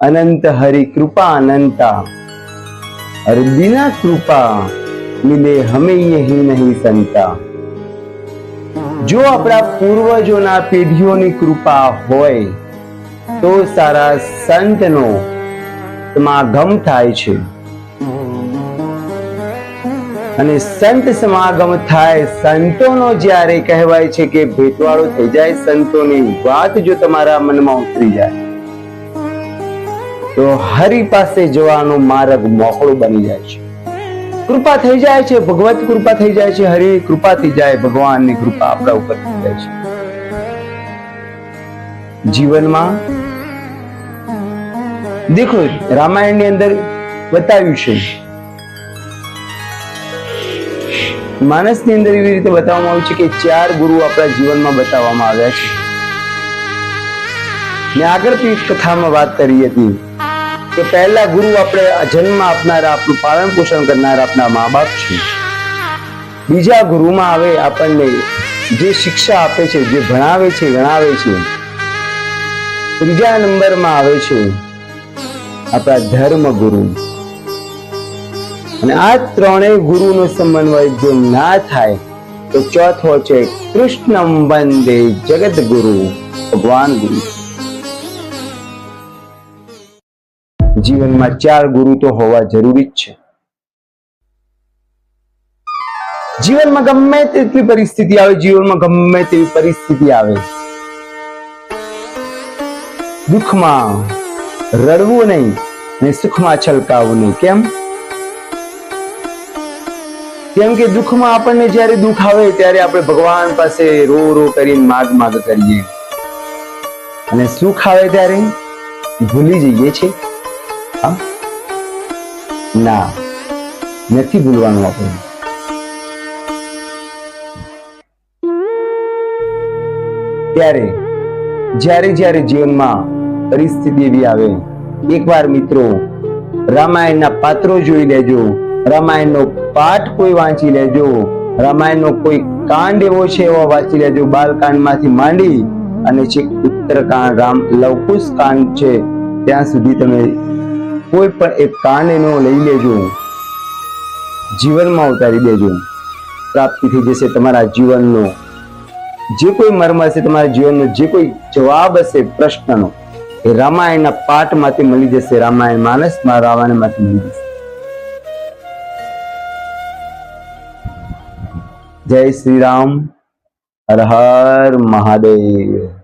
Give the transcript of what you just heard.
અનંત હરિ કૃપા અનંતા. અર કૃપા મિલે હમે યહી નહીં સંતા. જો આપણા પૂર્વજોના પેઢીઓની કૃપા હોય, તો સારા સંતનો સમાગમ થાય છે. અને સંત સમાગમ થાય, સંતોનો જ્યારે કહેવાય છે કે ભેટવાળો થઈ જાય, સંતોની વાત જો તમારા મનમાં ઉતરી જાય. તો હરિ પાસે જવાનો માર્ગ મોકળો બની જાય છે. કૃપા થઈ જાય છે, ભગવત કૃપા થઈ જાય છે, હરિ કૃપા થઈ જાય, ભગવાનની કૃપા આપણા ઉપર થઈ જાય છે. જીવનમાં દેખો, રામાયણની અંદર બતાવ્યું છે. માણસની અંદર એવી રીતે બતાવવામાં આવ્યું છે કે ચાર ગુરુ આપણા જીવનમાં બતાવવામાં આવ્યા છે. મેં આગળ કથામાં વાત કરી હતી. કે પહેલા ગુરુ આપણે જન્મ આપનારા, આપણું પાલન પોષણ કરનારા આપણા મા બાપ છે. બીજા ગુરુમાં આવે આપણને જે શિક્ષા આપે છે, જે ભણાવે છે, ગણાવે છે. ત્રીજા નંબરમાં આવે છે આપણા ધર્મ ગુરુ. અને આ ત્રણેય ગુરુનો સમન્વય જો ના થાય, તો ચોથો છે કૃષ્ણ વંદે જગત ગુરુ ભગવાન ગુરુ. જીવનમાં ચાર ગુરુ તો હોવા જરૂરી જ છે. જીવનમાં ગમે તેટલી પરિસ્થિતિ આવે, જીવનમાં ગમે તેવી પરિસ્થિતિ આવે. દુઃખમાં રડવું નહીં અને સુખમાં છલકાવું નહીં. કેમ? કેમ કે દુઃખમાં આપણને જ્યારે દુઃખ આવે ત્યારે આપણે ભગવાન પાસે રો રો કરીને માગ માગ કરીએ. અને સુખ આવે ત્યારે ભૂલી જઈએ છે હા? ના. નથી ભૂલવાનું આપણે. ત્યારે, જ્યારે જ્યારે જીવનમાં પરિસ્થિતિ એવી આવે, એકવાર મિત્રો, રામાયણના પાત્રો જોઈ લેજો. રામાયણનો પાઠ કોઈ વાંચી લેજો. રામાયણનો કોઈ કાંડ એવો છે એવો વાંચી લેજો. બાલકાંડમાંથી માંડી અને છેક ઉત્તરકાંડ, રામ, લવકુશ કાંડ છે, ત્યાં સુધી તમે કોઈ પણ એક કાંડ એનો લઈ લેજો. જીવનમાં ઉતારી દેજો. પ્રાપ્તિ થઈ જશે તમારા જીવનનો. જે કોઈ મર્મ હશે તમારા જીવનનો, જે કોઈ જવાબ હશે પ્રશ્નનો, એ રામાયણના પાઠમાંથી મળી જશે. રામાયણ માનસમાં રામાયણમાંથી મળી જશે. જય શ્રી રામ. હર હર મહાદેવ.